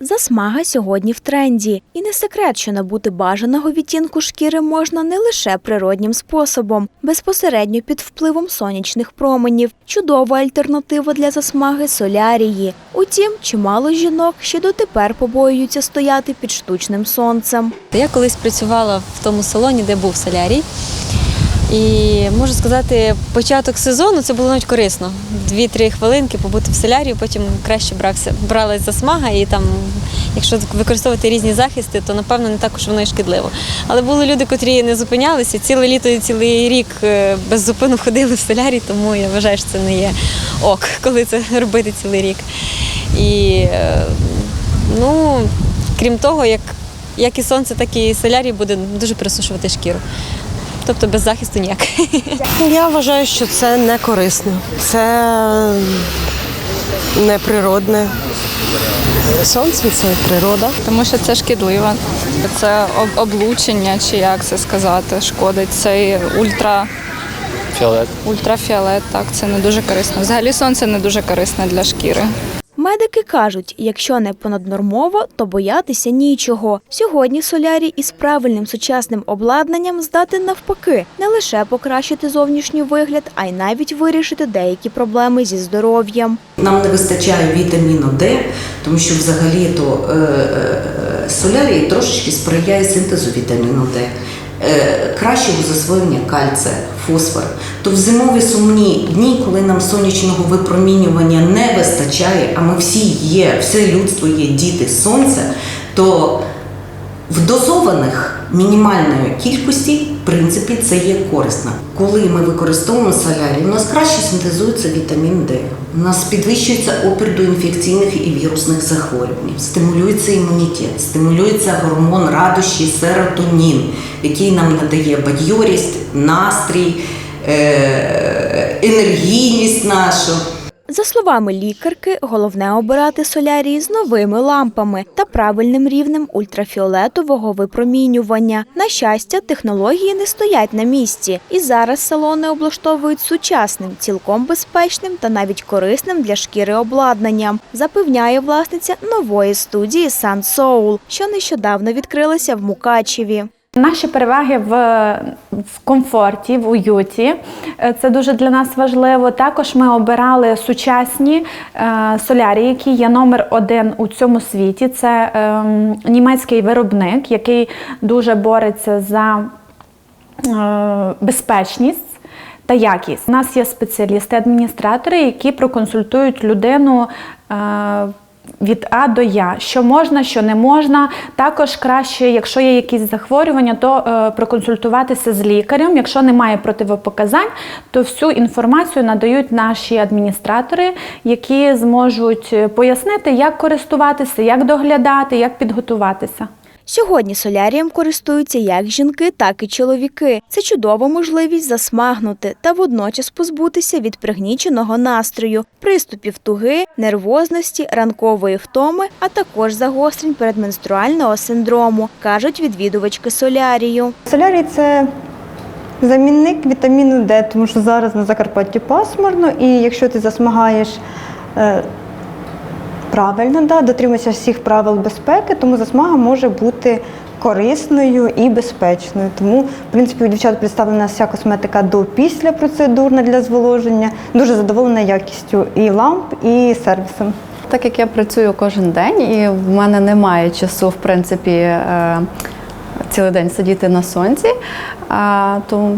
Засмага сьогодні в тренді, і не секрет, що набути бажаного відтінку шкіри можна не лише природнім способом, безпосередньо під впливом сонячних променів. Чудова альтернатива для засмаги солярії. Утім, чимало жінок ще дотепер побоюються стояти під штучним сонцем. Я колись працювала в тому салоні, де був солярій. І можу сказати, початок сезону це було навіть корисно. Дві-три хвилинки побути в солярії, потім краще брався, бралась засмага, і там, якщо використовувати різні захисти, то напевно не також воно і шкідливо. Але були люди, котрі не зупинялися, ціле літо і цілий рік е, без зупину ходили в солярій, тому я вважаю, що це не є ок, коли це робити цілий рік. І е, ну, крім того, як, як і сонце, так і солярій буде дуже присушувати шкіру. Тобто без захисту ніяк. Я вважаю, що це не корисно. Це неприродне. Сонце це природа. тому що це шкідливо. Це облучення, чи як це сказати, шкодить. Цей ультра, Фіолет. ультрафіолет, так, це не дуже корисно. Взагалі сонце не дуже корисне для шкіри. Медики кажуть, якщо не понаднормово, то боятися нічого. Сьогодні солярій із правильним сучасним обладнанням здатен навпаки не лише покращити зовнішній вигляд, а й навіть вирішити деякі проблеми зі здоров'ям. Нам не вистачає вітаміну Д, тому що взагалі то е, е, солярій трошечки сприяє синтезу вітаміну Д, е, кращого засвоєння кальція, фосфор. То в зимові сумні дні, коли нам сонячного випромінювання не вистачає, а ми всі є, все людство є діти сонця, то в дозованих мінімальної кількості, в принципі, це є корисно. Коли ми використовуємо солярій, у нас краще синтезується вітамін Д. У нас підвищується опір до інфекційних і вірусних захворювань, стимулюється імунітет, стимулюється гормон радощі серотонін, який нам надає бадьорість, настрій, е- енергійність нашу. За словами лікарки, головне обирати солярії з новими лампами та правильним рівнем ультрафіолетового випромінювання. На щастя, технології не стоять на місці, і зараз салони облаштовують сучасним, цілком безпечним та навіть корисним для шкіри обладнанням, запевняє власниця нової студії Sun Soul, що нещодавно відкрилася в Мукачеві. Наші переваги в, в комфорті, в уюті. Е, Це дуже для нас важливо. Також ми обирали сучасні е, солярії, які є номер один у цьому світі. Це ем, німецький виробник, який дуже бореться за е, безпечність. Та якість. У нас є спеціалісти-адміністратори, які проконсультують людину е, від А до Я, що можна, що не можна. Також краще, якщо є якісь захворювання, то е, проконсультуватися з лікарем. Якщо немає противопоказань, то всю інформацію надають наші адміністратори, які зможуть е, пояснити, як користуватися, як доглядати, як підготуватися. Сьогодні солярієм користуються як жінки, так і чоловіки. Це чудова можливість засмагнути та водночас позбутися від пригніченого настрою, приступів туги, нервозності, ранкової втоми, а також загострень передменструального синдрому, кажуть відвідувачки солярію. Солярій це замінник вітаміну Д, тому що зараз на Закарпатті пасмурно, і якщо ти засмагаєш е, правильно, да, дотримуєшся всіх правил безпеки, тому засмага може бути корисною і безпечною. Тому, в принципі, у дівчат представлена вся косметика до після процедурна для зволоження. Дуже задоволена якістю і ламп, і сервісом. Так як я працюю кожен день, і в мене немає часу, в принципі, е, цілий день сидіти на сонці, то,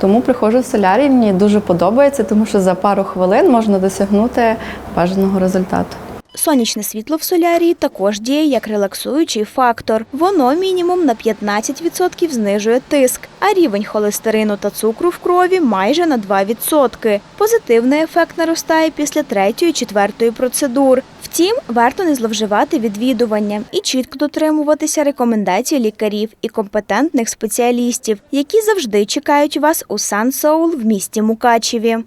тому приходжу в солярій. Мені дуже подобається, тому що за пару хвилин можна досягнути бажаного результату. Сонячне світло в солярії також діє як релаксуючий фактор. Воно мінімум на 15% знижує тиск, а рівень холестерину та цукру в крові майже на 2%. Позитивний ефект наростає після третьої-четвертої процедур. Втім, варто не зловживати відвідуванням і чітко дотримуватися рекомендацій лікарів і компетентних спеціалістів, які завжди чекають вас у Сан Соул в місті Мукачеві.